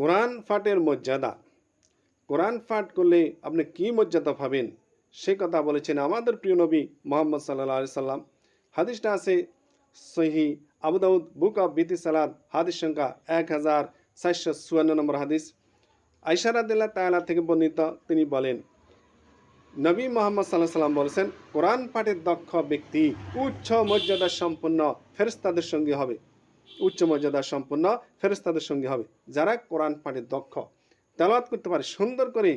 কোরআন ফাটের মর্যাদা। কোরআন ফাট করলে আপনি কি মর্যাদা পাবেন? সে কথা বলেছেন আমাদের প্রিয় নবী মোহাম্মদ সাল্লাহ আলি সাল্লাম। হাদিসটা আছে সহি আবুদাউদ বুক অফ বিতি সালাদ, হাদিস সংখ্যা এক হাজার চারশো চুয়ান্ন নম্বর হাদিস। আইসারাদিল্লাহ তালা থেকে বর্ণিত তিনি বলেন, নবী মোহাম্মদ সাল্লাহ সাল্লাম বলেছেন, কোরআন পাঠের দক্ষ ব্যক্তি উচ্চ মর্যাদা সম্পন্ন ফেরস্তাদের সঙ্গে হবে। উচ্চ মর্যাদা সম্পন্ন ফেরেস্তাদের সঙ্গে হবে, যারা কোরআন পাঠের দক্ষ। তেলাওয়াত করতে পারে, সুন্দর করে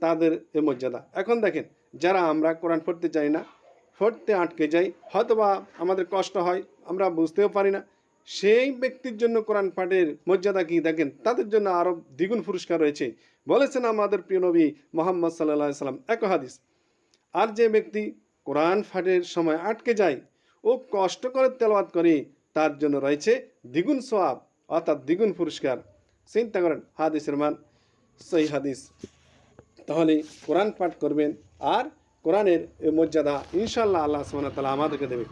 তাদের এ মর্যাদা। এখন দেখেন, যারা আমরা কোরআন পড়তে চাই না, পড়তে আটকে যাই, হয়তোবা আমাদের কষ্ট হয়, আমরা বুঝতেও পারি না, সেই ব্যক্তির জন্য কোরআন পাঠের মর্যাদা কি? দেখেন, তাদের জন্য আরও দ্বিগুণ পুরস্কার রয়েছে। বলেছেন আমাদের প্রিয় নবী মোহাম্মদ সাল্লাহ সাল্লাম, এক হাদিস, আর যে ব্যক্তি কোরআন পাঠের সময় আটকে যায়, ও কষ্ট করে তেলাওয়াত করে তার জন্য রয়েছে দ্বিগুণ সোয়াব অর্থাৎ দ্বিগুণ পুরস্কার। চিন্তা করেন, হাদিসের মান সেই হাদিস। তাহলে কোরআন পাঠ করবেন আর কোরআনের মর্যাদা ইনশাল্লাহ আল্লাহ সুবহানাহু তালা আমাদেরকে দেবে।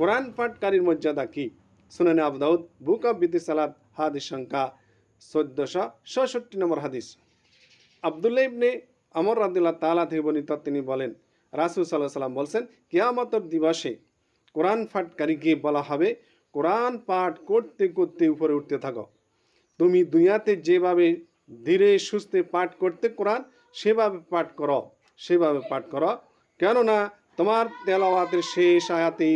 কোরআন পাঠকারীর মর্যাদা কি? শুনেন আবু দাউদ, বুক অফ বিদি সালাদ হাদিস সংখ্যা চোদ্দশো ছষট্টি নম্বর হাদিস। আবদুল্লাহ ইবনে আমর রাদিল্লাহ তালা থেকে বর্ণিত তিনি বলেন, রাসূল সাল্লাহ সাল্লাম বলছেন, কিয়ামতর দিবসে কোরআন পাঠকারীকে বলা হবে কোরআন পাঠ করতে করতে উপরে উঠতে থাকো। তুমি দুনিয়াতে যেভাবে ধীরে সুস্থে পাঠ করতে কোরআন, সেভাবে পাঠ করো, সেভাবে পাঠ করো। কেননা তোমার তেলাওয়াতের শেষ আয়াতে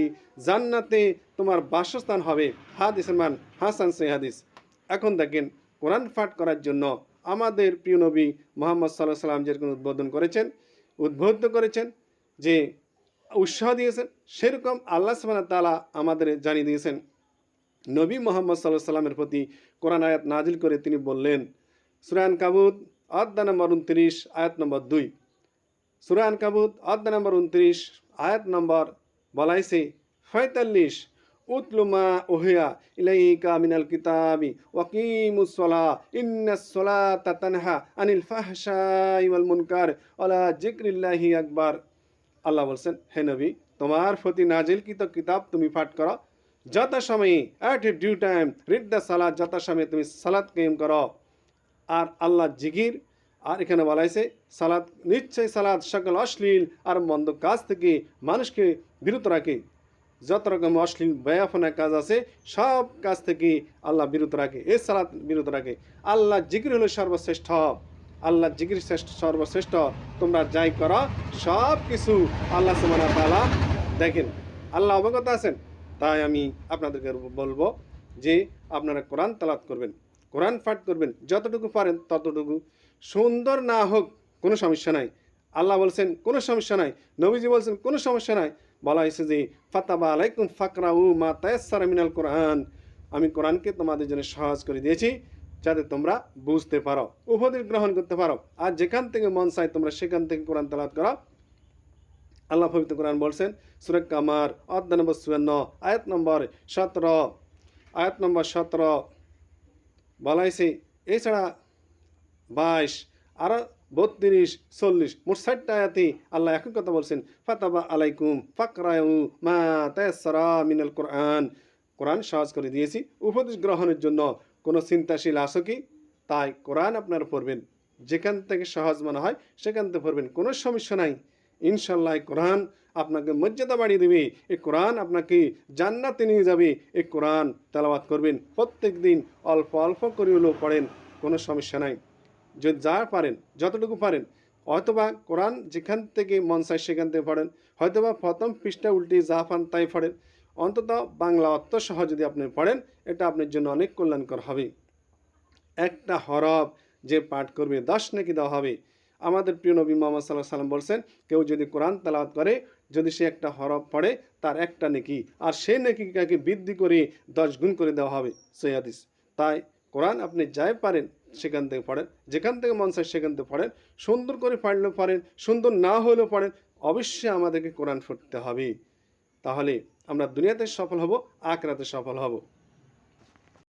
জান্নাতে তোমার বাসস্থান হবে। হাদিস মান হাসান সে হাদিস। এখন দেখেন, কোরআন পাঠ করার জন্য আমাদের প্রিয় নবী মোহাম্মদ সাল্লাহ সাল্লাম যেরকম উদ্বোধন করেছেন উদ্বুদ্ধ করেছেন যে উৎসাহ দিয়েছেন। সেরকম আল্লাহ সুবহানাহু ওয়া তাআলা আমাদের জানিয়ে দিয়েছেন। নবী মোহাম্মদ সাল্লাহ সাল্লামের প্রতি কোরআন আয়াত নাজিল করে তিনি বললেন সুরান কাবুত আদা নম্বর উনত্রিশ আয়াত নম্বর দুই। সুরান কাবুত আদা নম্বর উনত্রিশ আয়াত নম্বর বলাইছে, পঁয়তাল্লিশ উতলুমা ওহিয়া ইলাইকা মিনাল কিতাবি ওয়াকিমুসলা ইন্নাসলা তাতানহা আনিল ফাহশাই ওয়াল মুনকার আলা জিক্রিল্লাহি আকবার। আল্লাহ বলছেন, হে নবী, তোমার প্রতি নাজিলকৃত কিতাব তুমি পাঠ করো। যত সময়ে at a due time read the salad যত সময়ে তুমি সালাদ কেম করো। আর আল্লাহ জিগির আর এখানে বলা হয়েছে সালাদ নিশ্চয়ই সালাদ সকল অশ্লীল আর মন্দ কাজ থেকে মানুষকে বিরত রাখে। যত রকম অশ্লীল ব্যয়াফনা কাজ আছে, সব কাজ থেকে আল্লাহ বিরত রাখে এ সালাদ বিরত রাখে। আল্লাহ জিকির হলো সর্বশ্রেষ্ঠ। আল্লাহ জিকির শ্রেষ্ঠ, সর্বশ্রেষ্ঠ, তোমরা যাই করো, সব কিছু আল্লাহ ওয়া তাআলা দেখেন। আল্লাহ অবগত আছেন। তাই আমি আপনাদেরকে বলব যে আপনারা কোরআন তালাত করবেন, কোরআন পাঠ করবেন, যতটুকু পারেন ততটুকু। সুন্দর না হোক, কোনো সমস্যা নাই। আল্লাহ বলছেন, কোনো সমস্যা নাই। নবীজি বলছেন, কোনো সমস্যা নাই। বলা হয়েছে যে, ফাতাবা আলাইকুম ফাকরাউ মা তায়াসসার মিনাল কোরআন। আমি কোরআনকে তোমাদের জন্য সহজ করে দিয়েছি। যাতে তোমরা বুঝতে পারো, উপদেশ গ্রহণ করতে পারো। আর যেখান থেকে মন চায় তোমরা সেখান থেকে কোরআন তালাত করো। আল্লাহ পবিত্র কোরআন বলছেন সুরেক কামার, অধ্যায় নম্বর চুয়ান্ন, আয়াত নম্বর সতেরো, আয়াত নম্বর সতেরো বলা এছাড়া বাইশ আরও বত্রিশ, চল্লিশ, মোট ষাটটা আয়াতে আল্লাহ একই কথা বলছেন, ফাতাবা আলাইকুম ফাকরায়ু মা তায়াসসারা মিনাল কোরআন। কোরআন সহজ করে দিয়েছি, উপদেশ গ্রহণের জন্য কোনো চিন্তাশীল আসো কি? তাই কোরআন আপনারা পড়বেন। যেখান থেকে সহজ মনে হয় সেখান থেকে পড়বেন। কোনো সমস্যা নাই। ইনশাল্লাহ কোরআন আপনাকে মর্যাদা বাড়িয়ে দেবে। এই কোরআন আপনাকে জান্নাতে নিয়ে যাবে। এই কোরআন তেলাওয়াত করবেন। প্রত্যেক দিন অল্প অল্প করে হলেও পড়েন। কোনো সমস্যা নাই। যদি যা পারেন, যতটুকু পারেন। হয়তোবা কোরআন যেখান থেকে মন চায় সেখান থেকে পড়েন। হয়তোবা প্রথম পৃষ্ঠা উল্টে যা পান তাই পড়েন। অন্তত বাংলা অর্থ সহ যদি আপনি পড়েন, এটা আপনার জন্য অনেক কল্যাণকর হবে। একটা হরফ যে পাঠ করবে, দশ নাকি দেওয়া হবে। আমাদের প্রিয় নবী মোহাম্মদ সাল্লাহ সাল্লাম বলছেন, কেউ যদি কোরআন তালাওয়াত করে, যদি সে একটা হরফ পড়ে, তার একটা নেকি, আর সে নেকিটাকে বৃদ্ধি করে দশ গুণ করে দেওয়া হবে সৈয়াদিস তাই কোরআন আপনি যাই পারেন সেখান থেকে পড়েন, যেখান থেকে মন চায় সেখান থেকে পড়েন, সুন্দর করে পড়লেও পড়েন, সুন্দর না হলেও পড়েন, অবশ্যই আমাদেরকে কোরআন পড়তে হবে। তাহলে আমরা দুনিয়াতে সফল হব আখরাতে সফল হব।